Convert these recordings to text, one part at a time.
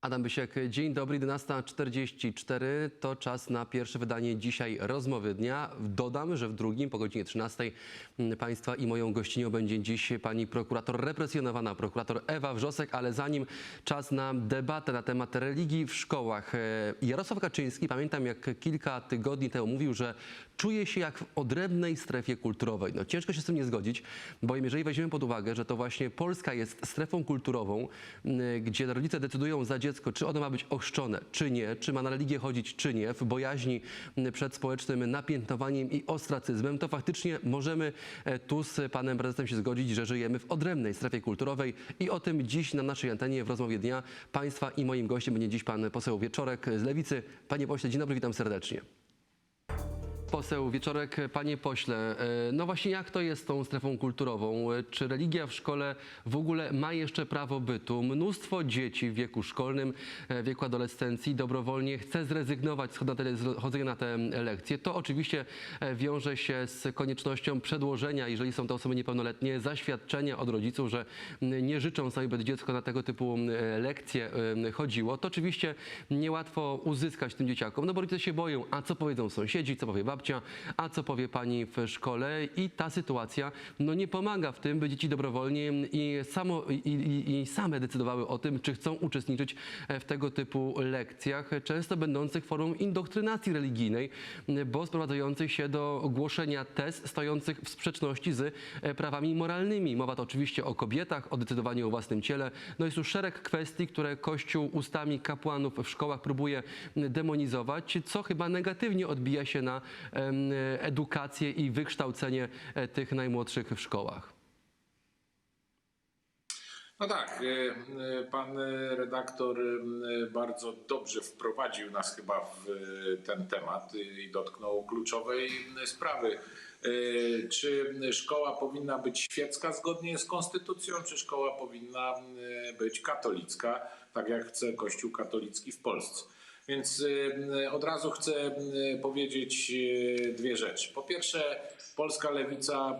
Adam Bysiek, dzień dobry, 11.44 to czas na pierwsze wydanie dzisiaj rozmowy dnia. Dodam, że w drugim po godzinie 13 Państwa i moją gościnią będzie dziś pani prokurator represjonowana, prokurator Ewa Wrzosek, ale zanim czas na debatę na temat religii w szkołach. E, Jarosław Kaczyński, pamiętam jak kilka tygodni temu mówił, że czuje się jak w odrębnej strefie kulturowej. No ciężko się z tym nie zgodzić, bo jeżeli weźmiemy pod uwagę, że to właśnie Polska jest strefą kulturową, m, gdzie rodzice decydują za dziecko, czy ono ma być ochrzczone, czy nie, czy ma na religię chodzić, czy nie, w bojaźni przed społecznym napiętnowaniem i ostracyzmem, to faktycznie możemy e, tu z panem prezesem się zgodzić, że żyjemy w odrębnej strefie kulturowej i o tym dziś na naszej antenie w rozmowie dnia państwa i moim gościem będzie dziś pan poseł Wieczorek z Lewicy. Panie pośle, dzień dobry, witam serdecznie. Poseł Wieczorek, panie pośle, e, no właśnie jak to jest z tą strefą kulturową? E, Czy religia w szkole w ogóle ma jeszcze prawo bytu? Mnóstwo dzieci w wieku szkolnym, e, w wieku adolescencji dobrowolnie chce zrezygnować z chodzenia na te lekcje. To oczywiście wiąże się z koniecznością przedłożenia, jeżeli są to osoby niepełnoletnie, zaświadczenia od rodziców, że nie życzą sobie, by dziecko na tego typu lekcje chodziło. To oczywiście niełatwo uzyskać tym dzieciakom, no bo rodzice się boją, a co powiedzą sąsiedzi, co powie babcia, a co powie pani w szkole i ta sytuacja no nie pomaga w tym, by dzieci dobrowolnie i, samo, i, i, i same decydowały o tym, czy chcą uczestniczyć w tego typu lekcjach, często będących formą indoktrynacji religijnej, bo sprowadzających się do głoszenia tez stojących w sprzeczności z prawami moralnymi. Mowa to oczywiście o kobietach, o decydowaniu o własnym ciele. No jest tu szereg kwestii, które Kościół ustami kapłanów w szkołach próbuje demonizować, co chyba negatywnie odbija się na edukację i wykształcenie e, tych najmłodszych w szkołach. No tak, e, e, pan redaktor bardzo dobrze wprowadził nas chyba w ten temat i dotknął kluczowej sprawy. Czy szkoła powinna być świecka zgodnie z konstytucją, czy szkoła powinna być katolicka, tak jak chce Kościół katolicki w Polsce? Więc e, od razu chcę e, powiedzieć e, dwie rzeczy. Po pierwsze, polska lewica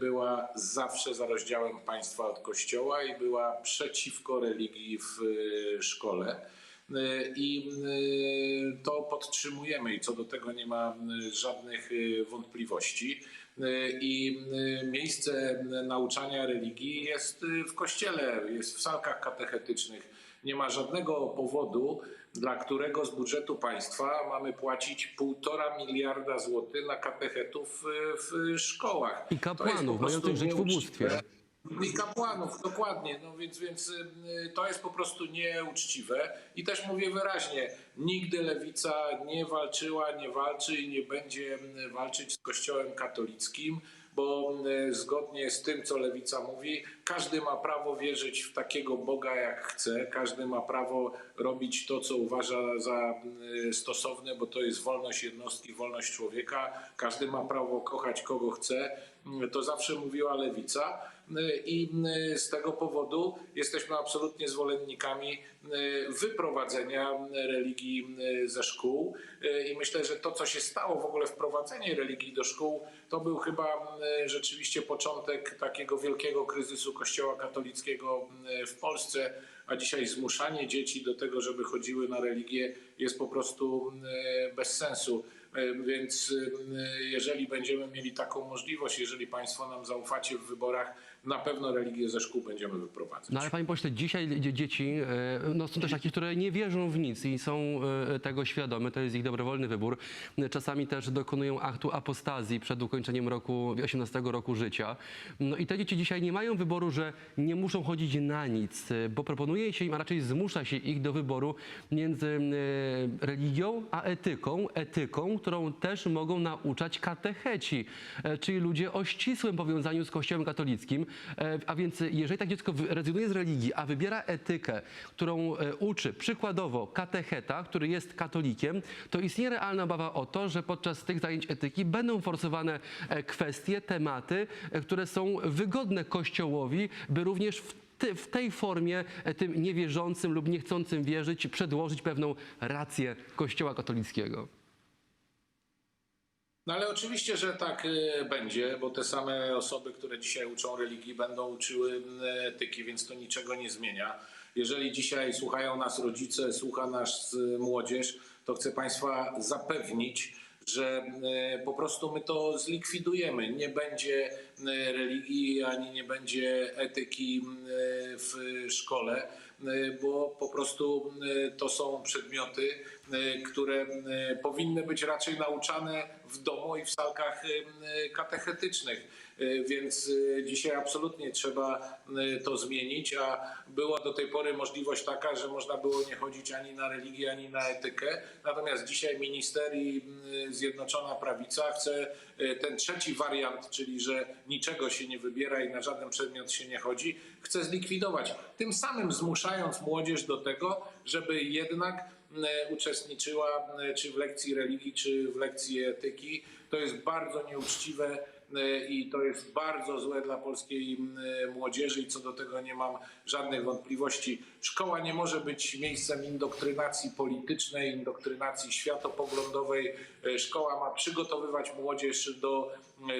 była zawsze za rozdziałem państwa od kościoła i była przeciwko religii w szkole. I to podtrzymujemy i co do tego nie ma żadnych wątpliwości. I miejsce nauczania religii jest w kościele, jest w salkach katechetycznych. Nie ma żadnego powodu, dla którego z budżetu państwa mamy płacić półtora miliarda złotych na katechetów e, w szkołach. I kapłanów mających żyć w ubóstwie. I kapłanów, dokładnie. No więc, więc y, to jest po prostu nieuczciwe. I też mówię wyraźnie, nigdy lewica nie walczyła, nie walczy i nie będzie y, walczyć z Kościołem katolickim, bo y, zgodnie z tym, co lewica mówi, każdy ma prawo wierzyć w takiego Boga, jak chce. Każdy ma prawo robić to, co uważa za y, stosowne, bo to jest wolność jednostki, wolność człowieka. Każdy ma prawo kochać kogo chce. Y, To zawsze mówiła lewica. Y, I y, z tego powodu jesteśmy absolutnie zwolennikami wyprowadzenia religii ze szkół. I myślę, że to, co się stało, w ogóle wprowadzenie religii do szkół, to był chyba rzeczywiście początek takiego wielkiego kryzysu Kościoła katolickiego y, w Polsce. A dzisiaj zmuszanie dzieci do tego, żeby chodziły na religię, jest po prostu y, bez sensu. Więc jeżeli będziemy mieli taką możliwość, jeżeli Państwo nam zaufacie w wyborach, na pewno religię ze szkół będziemy wyprowadzać. No ale panie pośle, dzisiaj dzie- dzieci, e, no są też takie, które nie wierzą w nic i są e, tego świadome, to jest ich dobrowolny wybór. Czasami też dokonują aktu apostazji przed ukończeniem roku, 18 roku życia. No i te dzieci dzisiaj nie mają wyboru, że nie muszą chodzić na nic, e, bo proponuje się im, a raczej zmusza się ich do wyboru między religią a etyką. Etyką, którą też mogą nauczać katecheci, e, czyli ludzie o ścisłym powiązaniu z Kościołem katolickim. E, A więc jeżeli tak dziecko rezygnuje z religii, a wybiera etykę, którą e, uczy przykładowo katecheta, który jest katolikiem, to istnieje realna obawa o to, że podczas tych zajęć etyki będą forsowane kwestie, tematy, które są wygodne Kościołowi, by również w w tej formie tym niewierzącym lub niechcącym wierzyć przedłożyć pewną rację Kościoła katolickiego. No ale oczywiście, że tak y, będzie, bo te same osoby, które dzisiaj uczą religii, będą uczyły y, etyki, więc to niczego nie zmienia. Jeżeli dzisiaj słuchają nas rodzice, słucha nas y, młodzież, to chcę Państwa zapewnić, że po prostu my to zlikwidujemy. Nie będzie religii ani nie będzie etyki w szkole, bo po prostu e, to są przedmioty, e, które e, powinny być raczej nauczane w domu i w salkach e, katechetycznych. E, Więc e, dzisiaj absolutnie trzeba e, to zmienić, a była do tej pory możliwość taka, że można było nie chodzić ani na religię, ani na etykę. Natomiast dzisiaj minister i Zjednoczona Prawica chce e, ten trzeci wariant, czyli że niczego się nie wybiera i na żaden przedmiot się nie chodzi, chce zlikwidować. Tym samym zmuszając młodzież do tego, żeby jednak e, uczestniczyła e, czy w lekcji religii, czy w lekcji etyki. To jest bardzo nieuczciwe e, i to jest bardzo złe dla polskiej młodzieży i co do tego nie mam żadnych wątpliwości. Szkoła nie może być miejscem indoktrynacji politycznej, indoktrynacji światopoglądowej. Szkoła ma przygotowywać młodzież do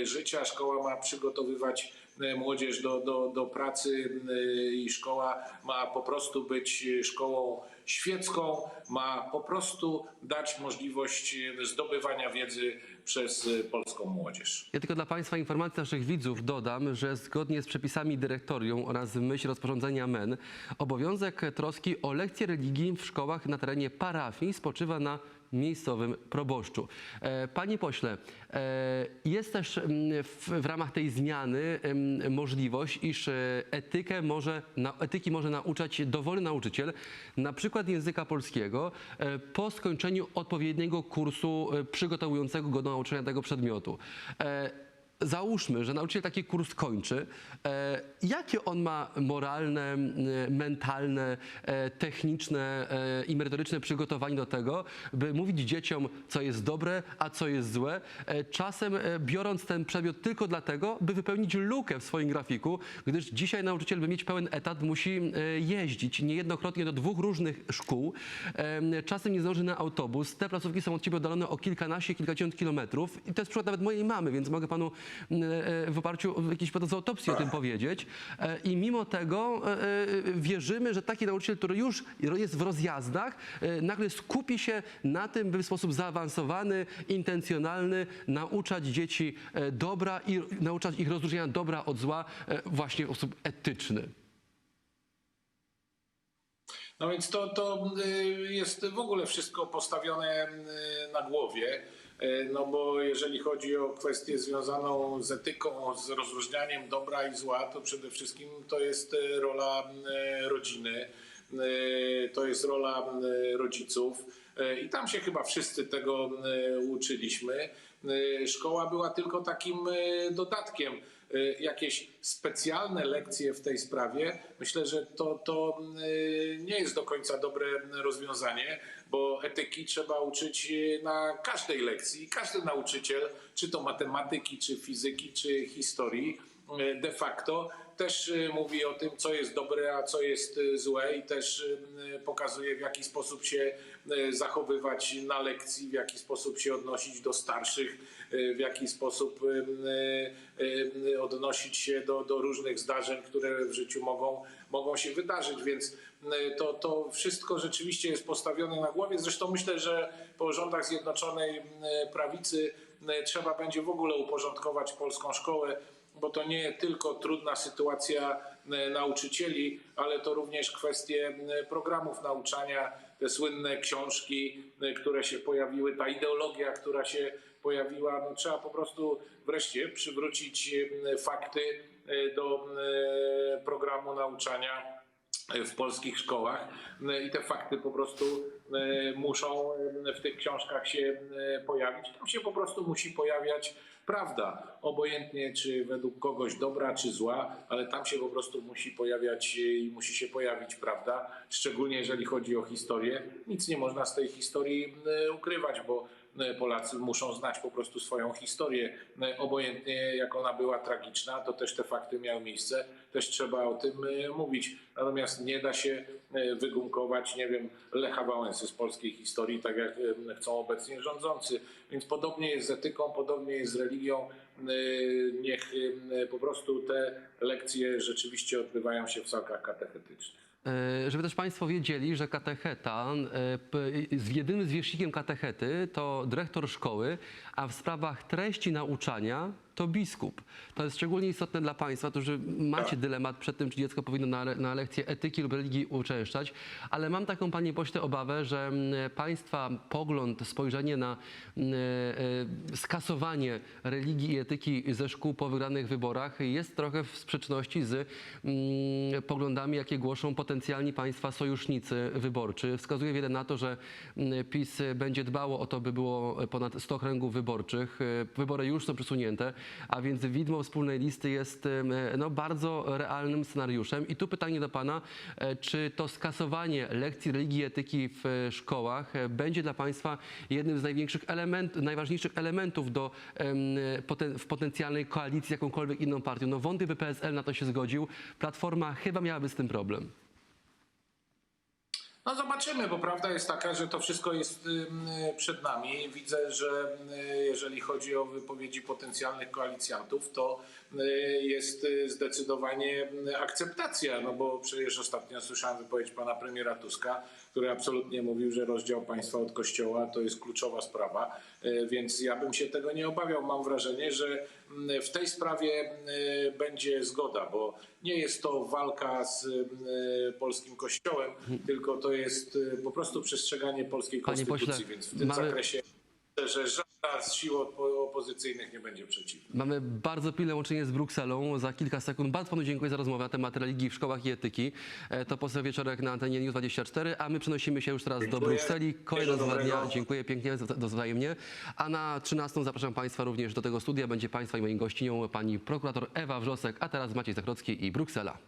życia, szkoła ma przygotowywać młodzież do, do, do pracy e, i szkoła ma po prostu być szkołą świecką, ma po prostu dać możliwość e, zdobywania wiedzy przez e, polską młodzież. Ja tylko dla Państwa informacji naszych widzów dodam, że zgodnie z przepisami dyrektorium oraz myśl rozporządzenia MEN obowiązek troski o lekcje religii w szkołach na terenie parafii spoczywa na miejscowym proboszczu. E, Panie pośle, e, jest też mm, w, w ramach tej zmiany możliwość, iż e, etykę może, etyki może nauczać dowolny nauczyciel, na przykład języka polskiego, po skończeniu odpowiedniego kursu przygotowującego go do nauczania tego przedmiotu. E, Załóżmy, że nauczyciel taki kurs kończy. E, jakie on ma moralne, m, mentalne, e, techniczne e, i merytoryczne przygotowanie do tego, by mówić dzieciom, co jest dobre, a co jest złe, e, czasem e, biorąc ten przedmiot tylko dlatego, by wypełnić lukę w swoim grafiku, gdyż dzisiaj nauczyciel, by mieć pełen etat, musi e, jeździć niejednokrotnie do dwóch różnych szkół. E, Czasem nie zdąży na autobus. Te placówki są od ciebie oddalone o kilkanaście, kilkadziesiąt kilometrów. I to jest przykład nawet mojej mamy, więc mogę panu e, w oparciu o jakieś z autopsji o tym powiedzieć. E, I mimo tego e, e, wierzymy, że taki nauczyciel, który już jest w rozjazdach, e, nagle skupi się na tym, by w sposób zaawansowany, intencjonalny nauczać dzieci e, dobra i nauczać ich rozróżniania dobra od zła e, właśnie w sposób etyczny. No więc to, to y, jest w ogóle wszystko postawione y, na głowie. Y, No bo jeżeli chodzi o kwestię związaną z etyką, z rozróżnianiem dobra i zła, to przede wszystkim to jest y, rola y, rodziny, to jest rola rodziców. I tam się chyba wszyscy tego uczyliśmy. Szkoła była tylko takim dodatkiem jakieś specjalne lekcje w tej sprawie, myślę, że to, to y, nie jest do końca dobre rozwiązanie, bo etyki trzeba uczyć y, na każdej lekcji. Każdy nauczyciel, czy to matematyki, czy fizyki, czy historii, y, de facto też y, mówi o tym, co jest dobre, a co jest y, złe i też pokazuje, w jaki sposób się zachowywać na lekcji, w jaki sposób się odnosić do starszych, w jaki sposób odnosić się do, do różnych zdarzeń, które w życiu mogą, mogą się wydarzyć, więc to, to wszystko rzeczywiście jest postawione na głowie. Zresztą myślę, że po rządach Zjednoczonej Prawicy trzeba będzie w ogóle uporządkować polską szkołę, bo to nie tylko trudna sytuacja y, nauczycieli, ale to również kwestie y, programów nauczania, te słynne książki, y, które się pojawiły, ta ideologia, która się pojawiła. No, trzeba po prostu wreszcie przywrócić fakty do programu nauczania w polskich szkołach i te fakty po prostu e, muszą e, w tych książkach się e, pojawić. Tam się po prostu musi pojawiać prawda, obojętnie czy według kogoś dobra czy zła, ale tam się po prostu musi pojawiać i musi się pojawić prawda, szczególnie jeżeli chodzi o historię. Nic nie można z tej historii e, ukrywać, bo e, Polacy muszą znać po prostu swoją historię. E, Obojętnie jak ona była tragiczna, to też te fakty miały miejsce, też trzeba o tym e, mówić. Natomiast nie da się e, wygumkować, nie wiem, Lecha Wałęsy z polskiej historii, tak jak e, chcą obecnie rządzący. Więc podobnie jest z etyką, podobnie jest z religią. E, Niech po prostu te lekcje rzeczywiście odbywają się w salkach katechetycznych. E, Żeby też Państwo wiedzieli, że katecheta, e, jedynym zwierzchnikiem katechety to dyrektor szkoły, a w sprawach treści nauczania to biskup. To jest szczególnie istotne dla Państwa, którzy macie Tak. dylemat przed tym, czy dziecko powinno na, na lekcję etyki lub religii uczęszczać, ale mam taką, Panie Pośle, obawę, że Państwa pogląd, spojrzenie na e, skasowanie religii i etyki ze szkół po wygranych wyborach jest trochę w sprzeczności z mm, poglądami, jakie głoszą potencjalni Państwa sojusznicy wyborczy. Wskazuje wiele na to, że mm, PiS będzie dbało o to, by było ponad 100 okręgów wyborczych. E, Wybory już są przesunięte, a więc widmo wspólnej listy jest no, bardzo realnym scenariuszem. I tu pytanie do Pana, e, czy to skasowanie lekcji religii i etyki w szkołach e, będzie dla Państwa jednym z największych elementów, najważniejszych elementów do, w potencjalnej koalicji z jakąkolwiek inną partią? No wątpię, by PSL na to się zgodził. Platforma chyba miałaby z tym problem. No zobaczymy, bo prawda jest taka, że to wszystko jest ym, przed nami. Widzę, że y, jeżeli chodzi o wypowiedzi potencjalnych koalicjantów, to y, jest y, zdecydowanie y, akceptacja, no bo przecież ostatnio słyszałem wypowiedź pana premiera Tuska, który absolutnie mówił, że rozdział państwa od kościoła to jest kluczowa sprawa, y, więc ja bym się tego nie obawiał. Mam wrażenie, że w tej sprawie y, będzie zgoda, bo nie jest to walka z y, polskim kościołem, tylko to jest y, po prostu przestrzeganie polskiej Panie konstytucji, pośle, więc w tym mamy- zakresie że z sił opo- opozycyjnych nie będzie przeciwna. Mamy bardzo pilne łączenie z Brukselą. Za kilka sekund bardzo panu dziękuję za rozmowę na temat religii w szkołach i etyki. E, To poseł Wieczorek na antenie News24, a my przenosimy się już teraz do Dziękuję. Brukseli. Kolejna Wszystkiego dnia. dobrego. Dziękuję pięknie, do do wzajemnie. A na 13 zapraszam państwa również do tego studia. Będzie państwa i moim gościnią pani prokurator Ewa Wrzosek, a teraz Maciej Zachrocki i Bruksela.